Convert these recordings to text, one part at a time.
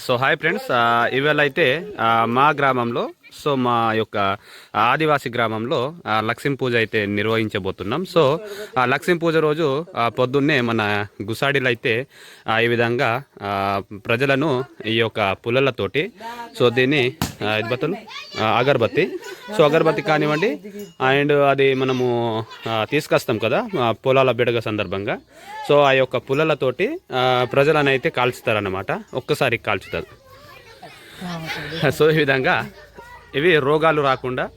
So hi friends ఇవాళ అయితే మా గ్రామంలో సో మా యొక్క ఆదివాసీ గ్రామంలో లక్ష్మీ పూజ అయితే నిర్వహించబోతున్నాం. సో ఆ లక్ష్మీ పూజ రోజు ఆ, పొద్దున్నే మన గుసాడిలో అయితే ఈ విధంగా ప్రజలను ఈ యొక్క పుల్లలతోటి సో దీన్ని బతులు అగరబత్తి. సో అగరబత్తి కానివ్వండి అండ్ అది మనము తీసుకొస్తాం కదా పొలాల బిడగ సందర్భంగా. సో ఆ యొక్క పుల్లలతోటి ప్రజలను అయితే కాల్చుతారన్నమాట. ఒక్కసారి కాల్చుతారు. సో ఈ విధంగా ఇవి రోగాలు రాకుండా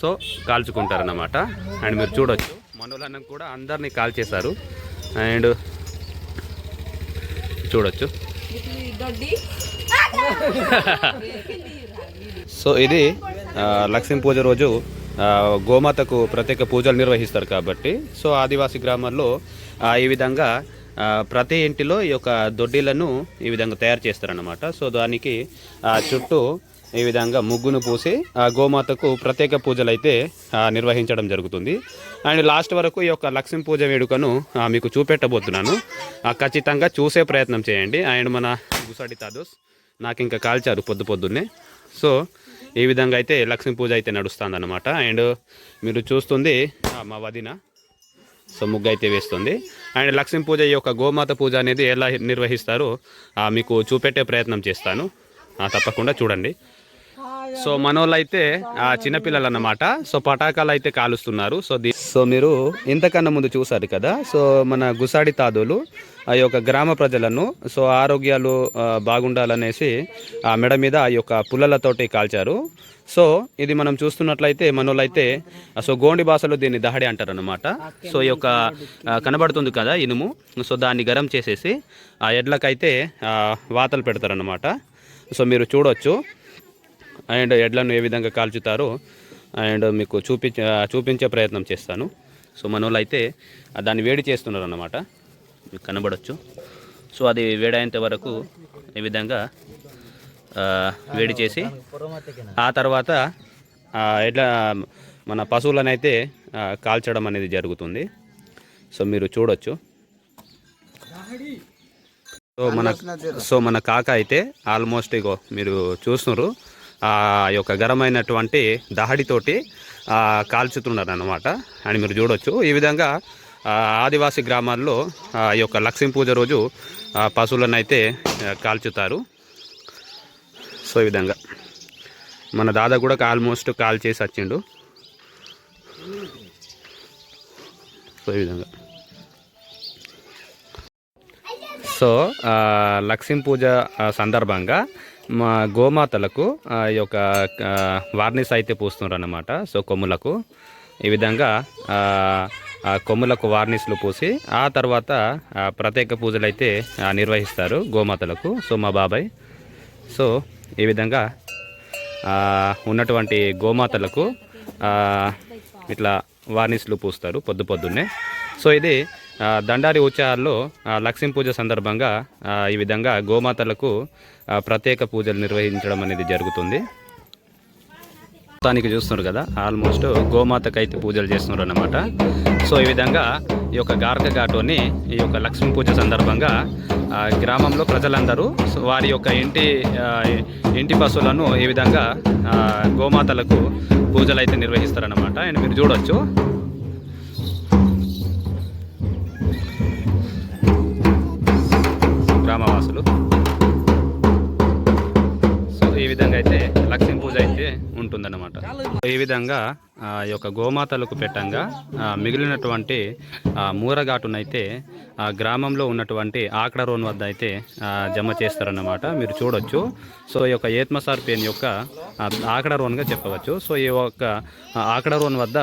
సో కాల్చుకుంటారన్నమాట. అండ్ మీరు చూడొచ్చు. మనోళ్ళని కూడా అందరినీ కాల్చేశారు. అండ్ చూడొచ్చు. సో ఇది లక్ష్మీ పూజ రోజు గోమాతకు ప్రత్యేక పూజలు నిర్వహిస్తారు కాబట్టి సో ఆదివాసీ గ్రామాల్లో ఈ విధంగా ప్రతి ఇంటిలో ఈ యొక్క దొడ్డిలను ఈ విధంగా తయారు చేస్తారన్నమాట. సో దానికి ఆ, చుట్టూ ఈ విధంగా ముగ్గును పూసి ఆ గోమాతకు ప్రత్యేక పూజలు అయితే నిర్వహించడం జరుగుతుంది. అండ్ లాస్ట్ వరకు ఈ యొక్క లక్ష్మీ పూజ వేడుకను మీకు చూపెట్టబోతున్నాను. ఆ, ఖచ్చితంగా చూసే ప్రయత్నం చేయండి. అండ్ మన గుసాడి తాదోస్ నాకు ఇంకా కాల్చారు పొద్దు పొద్దున్నే. సో ఈ విధంగా అయితే లక్ష్మీ పూజ అయితే నడుస్తుంది అనమాట అండ్ మీరు చూస్తుంది మా వదిన సో ముగ్గు అయితే వేస్తుంది. అండ్ లక్ష్మీ పూజ ఈ యొక్క గోమాత పూజ అనేది ఎలా నిర్వహిస్తారో ఆ, మీకు చూపెట్టే ప్రయత్నం చేస్తాను. తప్పకుండా చూడండి. సో మనోళ్ళు అయితే ఆ చిన్నపిల్లలు అన్నమాట సో పటాకాలు అయితే కాలుస్తున్నారు. సో దీ సో మీరు ఇంతకన్నా ముందు చూసారు కదా? సో మన గుసాడి తాదులు ఆ యొక్క గ్రామ ప్రజలను సో ఆరోగ్యాలు బాగుండాలనేసి ఆ మెడ మీద ఆ యొక్క పుల్లలతోటి కాల్చారు. సో ఇది మనం చూస్తున్నట్లయితే మనోళ్ళైతే సో గోండి భాషలో దీన్ని దహడి అంటారు అనమాట సో ఈ యొక్క కనబడుతుంది కదా ఇనుము? సో దాన్ని గరం చేసేసి ఆ ఎడ్లకైతే వాతలు పెడతారనమాట సో మీరు చూడొచ్చు. అండ్ ఎడ్లను ఏ విధంగా కాల్చుతారో అండ్ మీకు చూపించే చూపించే ప్రయత్నం చేస్తాను. సో మన అయితే దాన్ని వేడి చేస్తున్నారు అన్నమాట మీకు కనబడవచ్చు సో అది వేడైనంత వరకు ఈ విధంగా వేడి చేసి ఆ తర్వాత ఆ, ఎడ్ల మన పశువులను అయితే కాల్చడం అనేది జరుగుతుంది. సో మీరు చూడొచ్చు. సో మన సో మన కాక అయితే ఆల్మోస్ట్ ఇగో మీరు చూస్తున్నారు. ఆ యొక్క గరమైనటువంటి దహడితోటి కాల్చుతున్నారు అనమాట అని మీరు చూడొచ్చు. ఈ విధంగా ఆదివాసీ గ్రామాల్లో ఆ యొక్క లక్ష్మీ పూజ రోజు పశువులను అయితే కాల్చుతారు. సో ఈ విధంగా. మన దాదా కూడా ఆల్మోస్ట్ కాల్ చేసి వచ్చిండు. సో ఈ విధంగా. సో లక్ష్మీ పూజ సందర్భంగా మా గోమాతలకు ఈ యొక్క వార్నిస్ అయితే పూస్తున్నారు అన్నమాట సో కొమ్ములకు. ఈ విధంగా కొమ్ములకు వార్నిస్లు పూసి ఆ తర్వాత ప్రత్యేక పూజలు అయితే నిర్వహిస్తారు గోమాతలకు. సో మా బాబాయ్. సో ఈ విధంగా ఉన్నటువంటి గోమాతలకు ఇట్లా వార్నిస్లు పూస్తారు పొద్దు పొద్దున్నే. సో ఇది దండారి ఉత్సవాల్లో లక్ష్మీ పూజ సందర్భంగా ఈ విధంగా గోమాతలకు ప్రత్యేక పూజలు నిర్వహించడం అనేది జరుగుతుంది. మొత్తానికి చూస్తున్నారు కదా ఆల్మోస్ట్ గోమాతకు అయితే పూజలు చేస్తున్నారు అన్నమాట సో ఈ విధంగా ఈ యొక్క గార్క ఘాటుని ఈ యొక్క లక్ష్మీ పూజ సందర్భంగా గ్రామంలో ప్రజలందరూ సో వారి యొక్క ఇంటి ఇంటి పశువులను ఈ విధంగా గోమాతలకు పూజలు అయితే నిర్వహిస్తారన్నమాట. అండ్ మీరు చూడొచ్చు. గ్రామవాసులు. సో ఈ విధంగా అయితే లక్ష్మీ పూజ అయితే ఉంటుందన్నమాట. ఈ విధంగా ఈ యొక్క గోమాతలకు పెట్టంగా మిగిలినటువంటి మూరఘాటునైతే ఆ గ్రామంలో ఉన్నటువంటి ఆకడ రోన్ వద్ద అయితే జమ చేస్తారన్నమాట. మీరు చూడొచ్చు. సో ఈ యొక్క ఏత్మసార్ పేన్ యొక్క ఆకడ రోన్గా చెప్పవచ్చు. సో ఈ యొక్క ఆకడ రోన్ వద్ద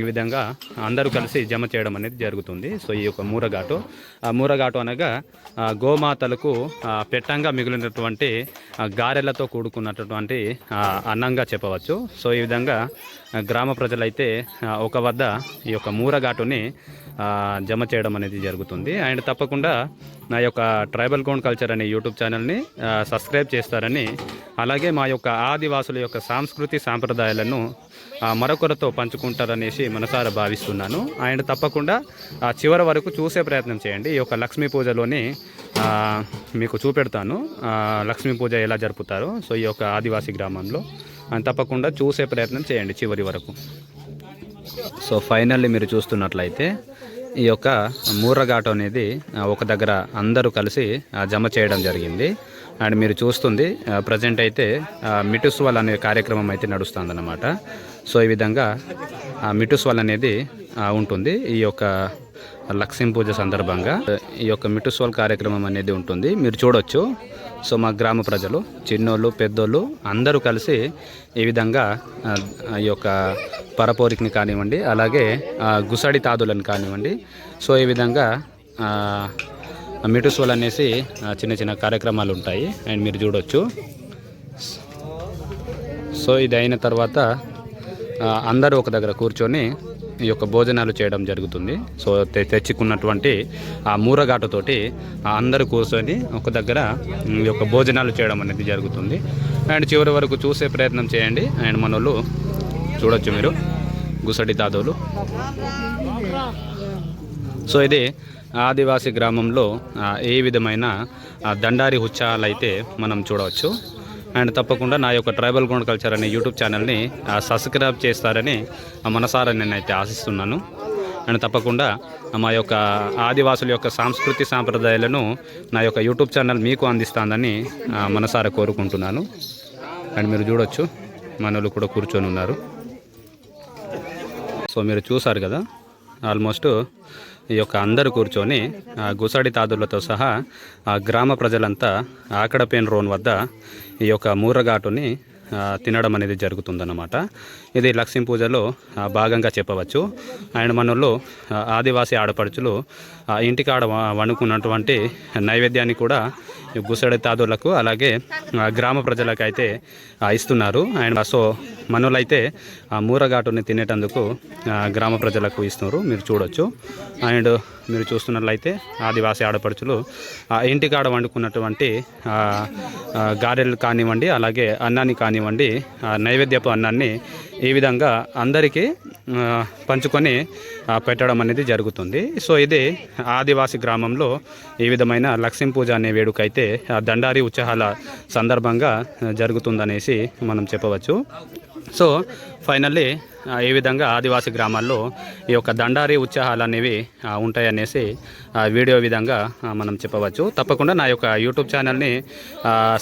ఈ విధంగా అందరూ కలిసి జమ చేయడం అనేది జరుగుతుంది. సో ఈ యొక్క మూరఘాటు ఆ మూరఘాటు అనగా గోమాతలకు పెట్టంగా మిగిలినటువంటి గారెలతో కూడుకున్నటువంటి అన్నంగా చెప్పవచ్చు. సో ఈ విధంగా గ్రామ ప్రజలైతే ఒక వద్ద ఈ యొక్క మూరఘాటుని జమ చేయడం అనేది జరుగుతుంది. అండ్ తప్పకుండా నా యొక్క ట్రైబల్ గోండ్ కల్చర్ అనే యూట్యూబ్ ఛానల్ని సబ్స్క్రైబ్ చేస్తారని అలాగే మా యొక్క ఆదివాసుల యొక్క సాంస్కృతి సాంప్రదాయాలను మరొకరితో పంచుకుంటారనేసి మనసారా భావిస్తున్నాను. అండ్ తప్పకుండా చివరి వరకు చూసే ప్రయత్నం చేయండి. ఈ యొక్క లక్ష్మీ పూజలోని మీకు చూపెడతాను. లక్ష్మీ పూజ ఎలా జరుపుతారో. సో ఈ యొక్క ఆదివాసీ గ్రామంలో తప్పకుండా చూసే ప్రయత్నం చేయండి చివరి వరకు. సో ఫైనల్లీ మీరు చూస్తున్నట్లయితే ఈ యొక్క మూరఘాటు అనేది ఒక దగ్గర అందరూ కలిసి ఆ, జమ చేయడం జరిగింది. అండ్ మీరు చూస్తుంది ప్రజెంట్ అయితే మిటుస్వల్ అనే కార్యక్రమం అయితే నడుస్తుందన్నమాట. సో ఈ విధంగా ఆ, మిటుస్వల్ అనేది ఉంటుంది. ఈ యొక్క లక్ష్మీ పూజ సందర్భంగా ఈ యొక్క మిటుస్వల్ కార్యక్రమం అనేది ఉంటుంది. మీరు చూడొచ్చు. సో మా గ్రామ ప్రజలు చిన్నోళ్ళు పెద్దోళ్ళు అందరూ కలిసి ఈ విధంగా ఆ, ఈ యొక్క పరపోరికిని కానివ్వండి అలాగే గుసాడి గుసడి తాదులను కానివ్వండి సో ఈ విధంగా మిటుసోలు అనేసి చిన్న చిన్న కార్యక్రమాలు ఉంటాయి. అండ్ మీరు చూడొచ్చు. సో ఇది అయిన తర్వాత అందరూ ఒక దగ్గర కూర్చొని ఈ యొక్క భోజనాలు చేయడం జరుగుతుంది. సో తెచ్చుకున్నటువంటి ఆ మూరఘాటుతోటి అందరూ కూర్చొని ఒక దగ్గర ఈ యొక్క భోజనాలు చేయడం అనేది జరుగుతుంది. అండ్ చివరి వరకు చూసే ప్రయత్నం చేయండి. అండ్ మనోళ్ళు చూడొచ్చు మీరు. గుసడి తాదోలు సో ఇది ఆదివాసీ గ్రామంలో ఏ విధమైన ఆ, దండారి ఉత్సాహాలు అయితే మనం చూడవచ్చు. అండ్ తప్పకుండా నా యొక్క ట్రైబల్ గ్రౌండ్ కల్చర్ అనే యూట్యూబ్ ఛానల్ని ఆ, సబ్స్క్రైబ్ చేస్తారని ఆ, మనసారా నేనైతే ఆశిస్తున్నాను. అండ్ తప్పకుండా మా యొక్క ఆదివాసుల యొక్క సాంస్కృతి సాంప్రదాయాలను నా యొక్క యూట్యూబ్ ఛానల్ మీకు అందిస్తానని ఆ, మనసారా కోరుకుంటున్నాను. అండ్ మీరు చూడొచ్చు మనలు కూడా కూర్చొని ఉన్నారు. సో మీరు చూసారు కదా ఆల్మోస్ట్ ఈ యొక్క అందరూ కూర్చొని ఆ తాదులతో సహా ఆ గ్రామ ప్రజలంతా ఆకడపేన్ రోన్ వద్ద ఈ యొక్క మూరఘాటుని తినడం అనేది జరుగుతుందన్నమాట. ఇది లక్ష్మీ పూజలో భాగంగా చెప్పవచ్చు. అండ్ మనలో ఆదివాసీ ఆడపడుచులు ఇంటికాడ వండుకున్నటువంటి నైవేద్యాన్ని కూడా గుసడి తాదులకు అలాగే గ్రామ ప్రజలకు అయితే ఇస్తున్నారు. అండ్ సో మనులైతే ఆ మూరఘాటుని తినేటందుకు గ్రామ ప్రజలకు ఇస్తున్నారు. మీరు చూడొచ్చు. అండ్ మీరు చూస్తున్నట్లయితే ఆదివాసీ ఆడపడుచులు ఆ, ఇంటికాడ వండుకున్నటువంటి గారెలు కానివ్వండి అలాగే అన్నాన్ని కానివ్వండి ఆ, నైవేద్యపు అన్నాన్ని ఈ విధంగా అందరికీ పంచుకొని పెట్టడం అనేది జరుగుతుంది. సో ఇది ఆదివాసి గ్రామంలో ఈ విధమైన లక్ష్మీ పూజ అనే వేడుక అయితే దండారి ఉత్సవాల సందర్భంగా జరుగుతుందనేసి మనం చెప్పవచ్చు. సో ఫైనల్లీ ఏ ఈ విధంగా ఆదివాసి గ్రామాల్లో ఈ యొక్క దండారి ఉత్సాహాలు అనేవి ఉంటాయనేసి వీడియో విధంగా మనం చెప్పవచ్చు. తప్పకుండా నా యొక్క యూట్యూబ్ ఛానల్ని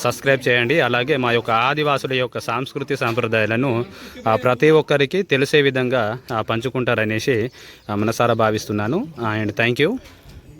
సబ్స్క్రైబ్ చేయండి. అలాగే మా యొక్క ఆదివాసుల యొక్క సాంస్కృతి సాంప్రదాయాలను ప్రతి ఒక్కరికి తెలిసే విధంగా పంచుకుంటారనేసి మనసారా భావిస్తున్నాను. And thank you.